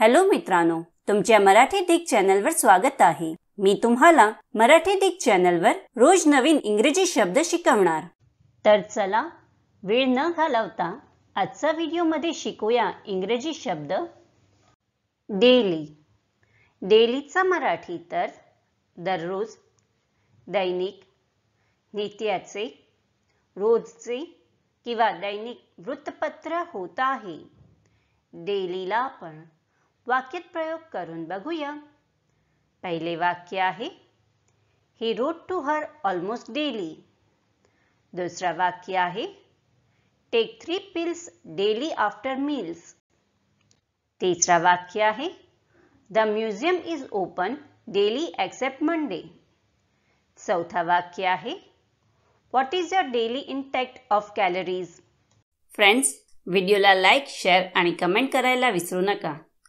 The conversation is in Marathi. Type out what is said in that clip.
हॅलो मित्रांनो तुमच्या मराठी दिग चॅनलवर स्वागत आहे. मी तुम्हाला मराठी दिग चॅनलवर रोज नवीन इंग्रजी शब्द शिकवणार. तर चला वेळ न घालवता आजचा व्हिडिओमध्ये शिकूया इंग्रजी शब्द. डेली. डेलीचा मराठी तर दररोज दैनिक नित्याचे रोजचे किंवा दैनिक वृत्तपत्र होत आहे. डेलीला आपण वाक्यात प्रयोग करून बघूया. पहिले वाक्य आहे he rode to her almost daily दुसरा वाक्य आहे take three pills daily after meals तिसरा वाक्य आहे the museum is open daily except Monday चौथा वाक्य आहे what is your daily intake of calories friends व्हिडिओला लाईक शेअर आणि कमेंट करायला विसरू नका.